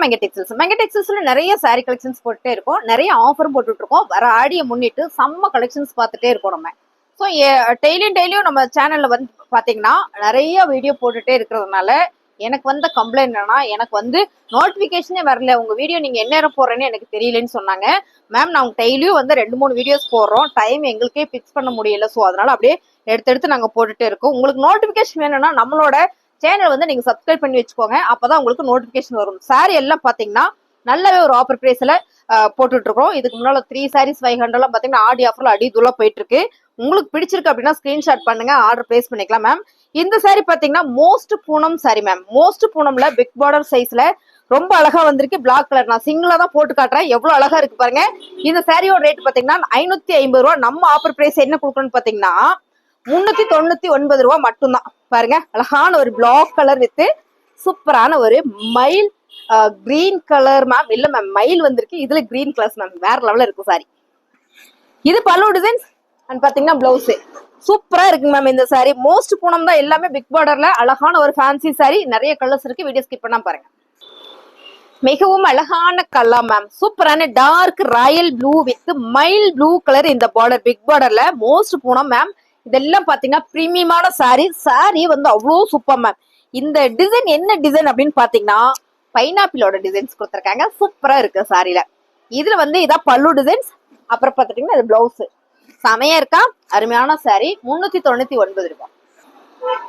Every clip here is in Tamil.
ஃப்ரம் மெங்க டெக்ஸ்டைல்ஸ் மெங்க டெக்ஸ்டைல்ஸ்ல நிறைய சாரீ கலெக்ஷன்ஸ் போட்டுட்டே இருக்கோம். நிறைய ஆஃபரும் போட்டுட்டு இருக்கோம். வர ஆடியை முன்னிட்டு செம்ம கலெக்ஷன்ஸ் பார்த்துட்டே இருக்கோம் நம்ம. ஸோ டெய்லியும் டெய்லியும் நம்ம சேனல்ல வந்து பார்த்தீங்கன்னா நிறைய வீடியோ போட்டுட்டே இருக்கிறதுனால எனக்கு வந்த கம்ப்ளைண்ட் என்னன்னா எனக்கு வந்து நோட்டிஃபிகேஷனே வரல. உங்க வீடியோ நீங்க என்ன நேரம் போடுறேன்னு எனக்கு தெரியலன்னு சொன்னாங்க. மேம் நான் டெய்லியும் வந்து ரெண்டு மூணு வீடியோஸ் போடுறோம். டைம் எங்களுக்கே ஃபிக்ஸ் பண்ண முடியல. ஸோ அதனால அப்படியே எடுத்து எடுத்து போட்டுகிட்டே போட்டுட்டே இருக்கோம். உங்களுக்கு நோட்டிஃபிகேஷன் வேணும்னா நம்மளோட சேனல் வந்து நீங்க சப்ஸ்கிரைப் பண்ணி வச்சுக்கோங்க. அப்பதான் உங்களுக்கு நோட்டிபிகேஷன் வரும். சாரி எல்லாம் பாத்தீங்கன்னா நல்லாவே ஒரு ஆஃபர் பிரைஸ்ல போட்டுட்டு இருக்கோம் இதுக்கு முன்னால த்ரீ சாரீஸ் ஃபைவ் ஹண்ட்ரட்லாம் பாத்தீங்கன்னா ஆடி ஆஃபர்ல அடி தூளா போயிட்டு இருக்கு உங்களுக்கு பிடிச்சிருக்கு அப்படின்னா ஸ்கிரீன்ஷாட் பண்ணுங்க. ஆர்டர் பிளேஸ் பண்ணிக்கலாம் மேம் இந்த சாரி பாத்தீங்கன்னா most Poonam sari ma'am most பூனம்ல big border சைஸ்ல ரொம்ப அழகா வந்திருக்கு. பிளாக் கலர் நான் சிங்கிளா தான் போட்டு காட்டுறேன். எவ்வளவு அழகா இருக்கு பாருங்க. இந்த சாரியோட ரேட் பாத்தீங்கன்னா ஐநூத்தி ஐம்பது ரூபா. நம்ம ஆஃபர் பிரைஸ் என்ன கொடுக்கணும்னு பாத்தீங்கன்னா முன்னூத்தி தொண்ணூத்தி ஒன்பது ரூபா மட்டும்தான். பாருங்க அழகான ஒரு பிளாக் கலர் வித்து சூப்பரான ஒரு மயில் கிரீன் கலர் மேம் இல்ல மேம் மயில் வந்திருக்கு. இதுல கிரீன் கலர்ஸ் மேம் வேற லெவல்ல இருக்கும் சாரி இது பல்லு டிசைன்ஸ் அண்ட் பாத்தீங்கன்னா பிளவுஸ் சூப்பரா இருக்கு மேம் இந்த சாரி மோஸ்ட் பூனம் தான் எல்லாமே பிக் பார்டர்ல அழகான ஒரு ஃபேன்சி சாரி நிறைய கலர்ஸ் இருக்கு. வீடியோ ஸ்கிப் பண்ணா பாருங்க. மிகவும் அழகான கலர் மேம் சூப்பரான dark royal blue with mild blue colour இந்த பார்டர் பிக் பார்டர்ல மோஸ்ட் பூனம் மேம் இதெல்லாம் பாத்தீங்கன்னா பிரீமியமான சாரி சாரி வந்து அவ்வளோ சூப்பர் மேம் இந்த டிசைன் என்ன டிசைன் அப்படின்னு பாத்தீங்கன்னா பைனாப்பிளோட டிசைன்ஸ் கொடுத்துருக்காங்க. சூப்பரா இருக்கு சாரில இதுல வந்து இதான் பல்லு டிசைன்ஸ் அப்புறம் பாத்துட்டீங்கன்னா இது பிளவுஸ் செமையா இருக்கா? அருமையான சாரி முன்னூத்தி தொண்ணூத்தி ஒன்பது ரூபாய்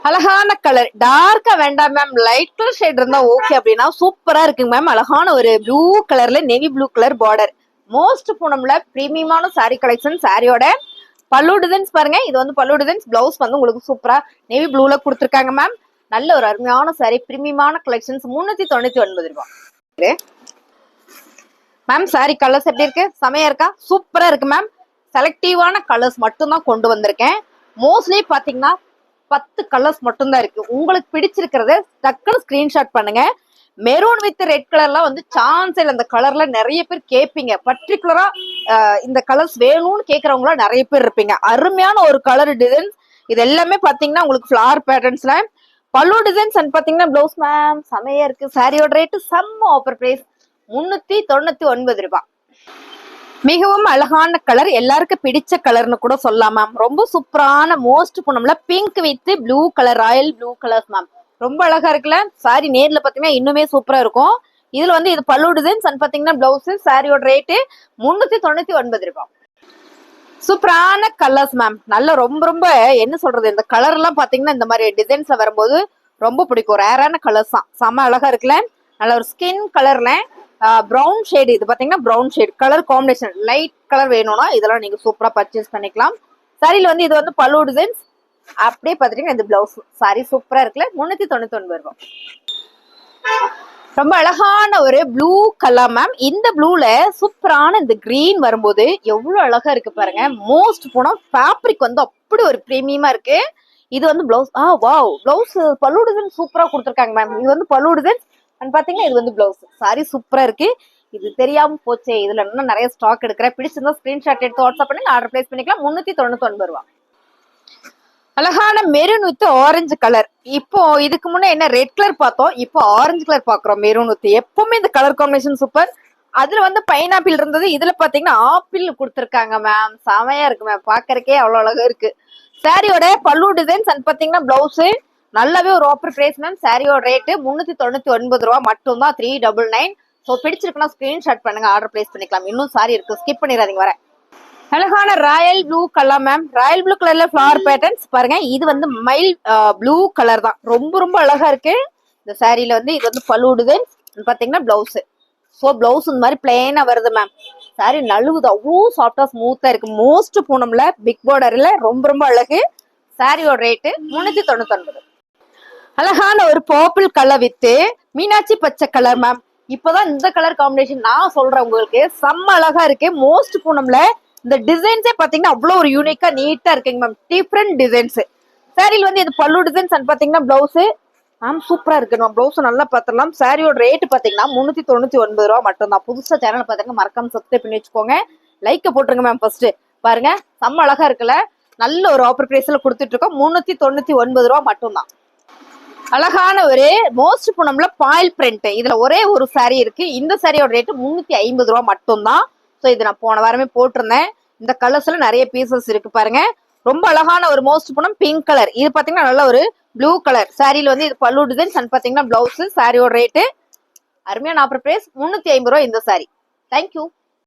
அழகான கலர் டார்க்கா வேண்டாம் மேம் லைட் கலர் ஷேட் இருந்தா ஓகே அப்படின்னா சூப்பரா இருக்குங்க மேம் அழகான ஒரு ப்ளூ கலர்ல navy blue colour border most பூனம்ல பிரீமியமான சாரி கலெக்ஷன் சாரியோட பல்லு டிசைன்ஸ் பாருங்க. இது வந்து பல்லு டிசைன்ஸ் பிளவுஸ் வந்து உங்களுக்கு சூப்பரா நேவி ப்ளூல கொடுத்துருக்காங்க மேம் நல்ல ஒரு அருமையான சாரி பிரீமியமான கலெக்ஷன்ஸ் முன்னூத்தி தொண்ணூத்தி ஒன்பது ரூபாய். மேம் சாரி கலர்ஸ் எப்படி இருக்கு? செமையா இருக்கா? சூப்பரா இருக்கு மேம் செலக்டிவான கலர்ஸ் மட்டும்தான் கொண்டு வந்திருக்கேன். மோஸ்ட்லி பாத்தீங்கன்னா பத்து கலர்ஸ் மட்டும்தான் இருக்கு. உங்களுக்கு பிடிச்சிருக்கிறத டக்குனு ஸ்கிரீன்ஷாட் பண்ணுங்க. மெரூன் வித் ரெட் கலர்லாம் வந்து சான்ஸ் இல்லை. அந்த கலர்ல நிறைய பேர் கேட்பீங்க. பர்டிகுலரா இந்த கலர்ஸ் வேணும்னு கேக்குறவங்களா நிறைய பேர் இருப்பீங்க. அருமையான ஒரு கலர் டிசைன்ஸ் இது எல்லாமே பாத்தீங்கன்னா உங்களுக்கு ஃபிளார் பேட்டர்ன்ஸ்ல பல்லு டிசைன்ஸ் அண்ட் பாத்தீங்கன்னா ப்ளவுஸ் மேம் செமையா இருக்கு. சாரியோட ரேட்டு செம்ம ஆஃபர் பிரைஸ் முன்னூத்தி தொண்ணூத்தி ஒன்பது ரூபாய். மிகவும் அழகான கலர் எல்லாருக்கும் பிடிச்ச கலர்னு கூட சொல்லலாம் மேம் ரொம்ப சூப்பரான most பூனம்ல pink with blue colour royal blue colours ma'am ரொம்ப அழகா இருக்குல்ல? சாரி நேர்ல பாத்தீங்கன்னா இன்னுமே சூப்பரா இருக்கும். இதுல வந்து இது பல்லு டிசைன்ஸ் அண்ட் பாத்தீங்கன்னா பிளவுஸ் சாரியோட ரேட்டு முன்னூத்தி தொண்ணூத்தி ஒன்பது ரூபாய். சூப்பரான கலர்ஸ் மேம் நல்ல ரொம்ப ரொம்ப என்ன சொல்றது இந்த கலர் எல்லாம் பாத்தீங்கன்னா இந்த மாதிரி டிசைன்ஸ்ல வரும்போது ரொம்ப பிடிக்கும். ரேரான கலர்ஸ் தான். செம்ம அழகா இருக்குல்ல? நல்ல ஒரு ஸ்கின் கலர்ல ப்ரௌன் ஷேடு இது பாத்தீங்கன்னா brown shade colour combination light colour வேணும்னா இதெல்லாம் நீங்க சூப்பரா பர்ச்சேஸ் பண்ணிக்கலாம். சாரில வந்து இது வந்து பல்லு டிசைன்ஸ் அப்படியே பார்த்துட்டீங்கன்னா இந்த பிளவுஸ் சாரி சூப்பரா இருக்குல்ல முன்னூத்தி தொண்ணூத்தி ஒன்பது ரூபாய். ரொம்ப அழகான ஒரு ப்ளூ கலர் மேம் இந்த ப்ளூல சூப்பரான இந்த கிரீன் வரும்போது எவ்வளவு அழகா இருக்கு பாருங்க. மோஸ்ட் போனா ஃபேப்ரிக் வந்து அப்படி ஒரு பிரீமியமா இருக்கு. இது வந்து பிளவுஸ் ஆ வாவ் பிளவுஸ் பல்லு டிசைன் சூப்பரா கொடுத்துருக்காங்க மேம் இது வந்து பல்லு டிசைன் அண்ட் பாத்தீங்கன்னா இது வந்து பிளவுஸ் சாரி சூப்பரா இருக்கு. இது தெரியாம போச்சே. இதுல இன்னும் நிறைய ஸ்டாக் எடுக்கிறேன். பிடிச்சிருந்தா ஸ்கிரீன்ஷாட் எடுத்து வாட்ஸ்அப் பண்ணி ஆர்டர் பிளேஸ் பண்ணிக்கலாம். முன்னூத்தி தொண்ணூத்தி ஒன்பது ரூபா அழகான மெரூன் வித் ஆரஞ்சு கலர் இப்போ இதுக்கு முன்னே என்ன ரெட் கலர் பார்த்தோம் இப்போ ஆரஞ்சு கலர் பாக்குறோம் மெரூன் வித் எப்பவுமே இந்த கலர் காம்பினேஷன் சூப்பர் அதுல வந்து பைனாப்பிள் இருந்தது. இதுல பாத்தீங்கன்னா ஆப்பிள் கொடுத்துருக்காங்க மேம் செமையா இருக்கு மேம் பாக்குறக்கே அவ்வளவு அழகா இருக்கு. சாரியோட பல்லு டிசைன்ஸ் அண்ட் பாத்தீங்கன்னா பிளவுஸ் நல்லாவே ஒரு ஆஃபர் பிரைஸ் மேம் சாரியோட ரேட்டு முன்னூத்தி தொண்ணூத்தி ஒன்பது ரூபா மட்டும் தான் த்ரீ டபுள் நைன் ஸோ பிடிச்சிருக்குன்னா ஸ்கிரீன்ஷாட் பண்ணுங்க ஆர்டர் பிளேஸ் பண்ணிக்கலாம். இன்னும் சாரி இருக்கு. ஸ்கிப் பண்ணிடாதீங்க வரேன் அழகான royal blue colour ma'am royal blue கலர்ல ஃபிளவர் பேட்டர்ன்ஸ் பாருங்க. இது வந்து மைல் ப்ளூ கலர் தான். ரொம்ப ரொம்ப அழகா இருக்கு. இந்த சாரியில வந்து இது வந்து பழுவுடுது பாத்தீங்கன்னா பிளவுஸ் ஸோ பிளவுஸ் இந்த மாதிரி பிளெயினா வருது மேம் சாரி நழுவுது. அவ்வளோ சாஃப்டா ஸ்மூத்தா இருக்கு. மோஸ்ட் பூனம்ல பிக் பார்டர்ல ரொம்ப ரொம்ப அழகு. சாரியோட ரேட்டு முன்னூத்தி தொண்ணூத்தி அழகான ஒரு பர்பிள் கலர் வித்து மீனாட்சி பச்சை கலர் மேம் இப்பதான் இந்த கலர் காம்பினேஷன் நான் சொல்றேன் உங்களுக்கு. செம்ம அழகா இருக்கு. மோஸ்ட் பூனம்ல இந்த டிசைன்ஸே பாத்தீங்கன்னா அவ்வளவு ஒரு யூனிக்கா நீட்டா இருக்குங்க மேம் டிஃப்ரெண்ட் டிசைன்ஸ் சாரியில் வந்து இது பல்லு டிசைன்ஸ் அண்ட் பாத்தீங்கன்னா பிளவுஸ் மேம் சூப்பரா இருக்கு. நம்ம பிளவுஸ் நல்லா பாத்திரலாம் சாரியோட ரேட் பாத்தீங்கன்னா முன்னூத்தி தொண்ணூத்தி ஒன்பது ரூபா மட்டும் தான் புதுசா சேனல் பாத்தீங்கன்னா மறக்காம சப்ஸ்கிரைப் பண்ணி வச்சுக்கோங்க. லைக்க போட்டுருங்க மேம் ஃபர்ஸ்ட் பாருங்க செம்ம அழகா இருக்குல்ல? நல்ல ஒரு ஆஃபர் பிரைஸ்ல கொடுத்துட்டு இருக்கோம் முன்னூத்தி தொண்ணூத்தி ஒன்பது ரூபா மட்டும் தான் அழகான ஒரு மோஸ்ட் புனம்ல பாயில் பிரிண்ட் இதுல ஒரே ஒரு சாரி இருக்கு. இந்த சாரியோட ரேட்டு முன்னூத்தி ஐம்பது ரூபா மட்டும்தான். ஸோ இது நான் போன வாரமே போட்டிருந்தேன். இந்த கலர்ஸ்ல நிறைய பீசஸ் இருக்கு பாருங்க. ரொம்ப அழகான ஒரு மோஸ்ட் பணம் பிங்க் கலர் இது பாத்தீங்கன்னா நல்ல ஒரு ப்ளூ கலர் சாரியில வந்து இது பல்லு டிசைன்ஸ் அண்ட் பாத்தீங்கன்னா பிளவுஸ் சாரியோட ரேட்டு அருமையான ஆஃபர் பிரைஸ் முன்னூத்தி ஐம்பது ரூபா இந்த சாரி தேங்க்யூ